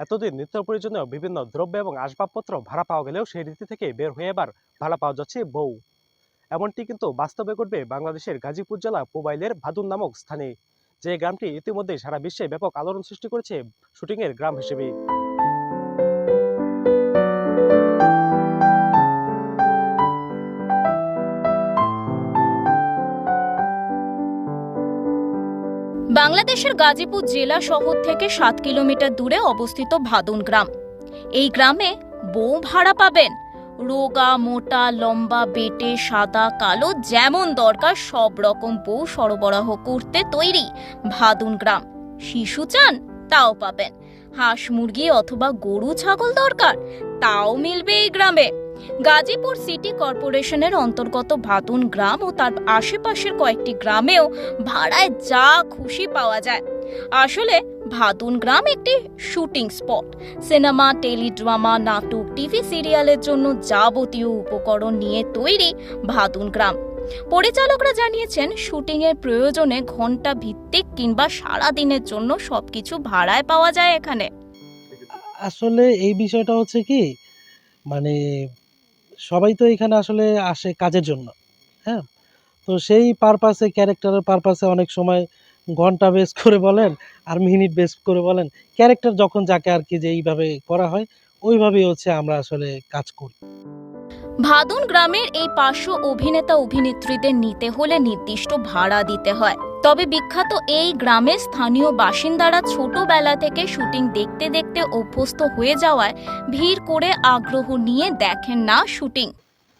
এতদিন নিত্য প্রয়োজনীয় বিভিন্ন দ্রব্য এবং আসবাবপত্র ভাড়া পাওয়া গেলেও সেই রীতি থেকে বের হয়ে এবার ভাড়া পাওয়া যাচ্ছে বউ। এমনটি কিন্তু বাস্তবে ঘটবে বাংলাদেশের গাজীপুর জেলা পোবাইলের ভাদুন নামক স্থানে। যে গ্রামটি ইতিমধ্যে সারা বিশ্বে ব্যাপক আলোড়ন সৃষ্টি করেছে শুটিংয়ের গ্রাম হিসেবে। বাংলাদেশের গাজীপুর জেলা শহর থেকে সাত কিলোমিটার দূরে অবস্থিত ভাদুন গ্রাম। এই গ্রামে বউ ভাড়া পাবেন। রোগা, মোটা, লম্বা, বেটে, সাদা, কালো, যেমন দরকার সব রকম বউ সরবরাহ করতে তৈরি ভাদুন গ্রাম। শিশু চান, তাও পাবেন। হাঁস, মুরগি অথবা গরু, ছাগল দরকার, তাও মিলবে এই গ্রামে। গাজীপুর সিটি কর্পোরেশনের অন্তর্গত ভাতুন গ্রাম ও তার আশেপাশের কয়েকটি গ্রামেও ভাড়ায় যা খুশি পাওয়া যায়। আসলে ভাতুন গ্রাম একটি শুটিং স্পট। সিনেমা, টেলিড্রামা, নাটক, টিভি সিরিয়ালের জন্য যাবতীয় উপকরণ নিয়ে তৈরি ভাতুন গ্রাম। পরিচালকরা জানিয়েছেন, শুটিংয়ের প্রয়োজনে ঘণ্টা ভিত্তিক কিংবা সারা দিনের জন্য সবকিছু ভাড়ায় পাওয়া যায় এখানে। আসলে এই বিষয়টা হচ্ছে কি মানে সবাই তো এখানে আসলে আসে কাজের জন্য হ্যাঁ? তো সেই পারপাসে ক্যারেক্টারের পারপাসে অনেক সময় ঘণ্টা বেস করে বলেন আর মিনিট বেস করে বলেন ক্যারেক্টার যখন যাকে আর কি যে এইভাবে করা হয়, ওইভাবেই হচ্ছে আমরা আসলে কাজ করি। ভাদুন গ্রামের এই পার্শ্ব অভিনেতা অভিনেত্রীদের নিতে হলে নির্দিষ্ট ভাড়া দিতে হয়। তবে বিখ্যাত এই গ্রামের স্থানীয় বাসিন্দারা ছোটবেলা থেকে শুটিং দেখতে দেখতে অভ্যস্ত হয়ে যাওয়ায় ভিড় করে আগ্রহ নিয়ে দেখেন না শুটিং।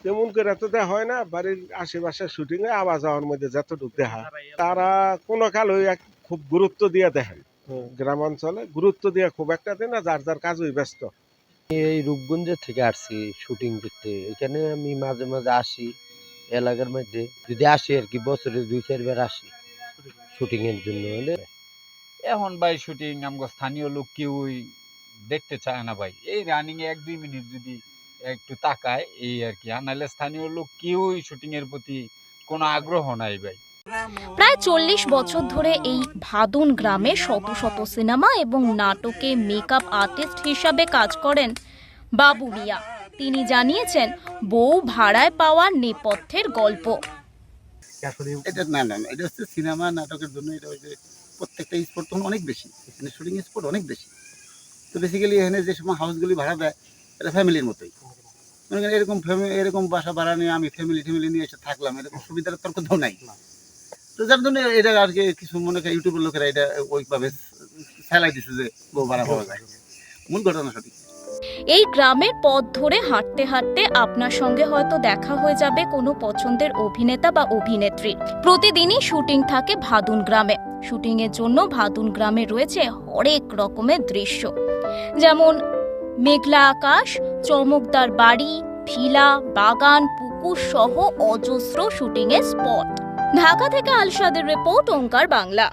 তেমন করে তো দেখা হয় না বাড়ির আশেপাশে শুটিং এ আওয়াজ যাওয়ার মধ্যে যতটুকু দেখা তারা কোনো কাল ওই খুব গুরুত্ব দিয়ে দেখেন। গ্রাম অঞ্চলে গুরুত্ব দিয়ে খুব একটা দেয় না যার যার কাজ ওই ব্যস্ত এই রূপগঞ্জের থেকে আসছি শুটিং দেখতে এখানে আমি মাঝে মাঝে আসি এলাকার মধ্যে যদি আসি আর কি বছরে দুই চারবার আসি। শুটিং এর জন্য হলে এখন ভাই শুটিং আমগো স্থানীয় লোক কেউই দেখতে চায় না ভাই। এই রানিং এ এক দুই মিনিট যদি একটু তাকায় এই আর কি। আর নাহলে স্থানীয় লোক কেউই শুটিং এর প্রতি কোনো আগ্রহ নাই ভাই। প্রায় চল্লিশ বছর ধরে এই ভাদুন গ্রামে শত শত সিনেমা এবং নাটকে মেকআপ আর্টিস্ট হিসাবে কাজ করেন বাবু মিয়া। তিনি জানিয়েছেন বউ ভাড়ায় পাওয়ার নেপথ্যের গল্প। এটা না না না, এটা হচ্ছে সিনেমা নাটকের জন্য এটা হচ্ছে প্রত্যেকটা স্পট তখন অনেক বেশি। এখানে শুটিং স্পট অনেক বেশি। তো বেসিক্যালি এখানে যে সময় হাউসগুলি ভাড়া দেয় এটা ফ্যামিলির মতোই। মনে করেন এরকম ফ্যামিলি এরকম বাসা ভাড়া নিয়ে আমি ফ্যামিলি ট্যামিলি নিয়ে এসে থাকলাম এরকম সুবিধার নাই। তো যার জন্য এটা আর কি কিছু মনে করে ইউটিউবের লোকেরা এটা ওইভাবে ফেলাই দিছে যে বউ ভাড়া পাওয়া যায়। মূল ঘটনা সঠিক। এই গ্রামের পথ ধরে হাঁটতে হাঁটতে আপনার সঙ্গে হয়তো দেখা হয়ে যাবে কোনো পছন্দের অভিনেতা বা অভিনেত্রী। প্রতিদিনই শুটিং থাকে ভাদুন গ্রামে। শুটিং এর জন্য ভাদুন গ্রামে রয়েছে হরেক রকমের দৃশ্য। যেমন মেঘলা আকাশ, চমকদার বাড়ি ভিলা বাগান, পুকুর সহ অজস্র শুটিং এর স্পট। ঢাকা থেকে আলসাদের রিপোর্ট, ওঙ্কার বাংলা।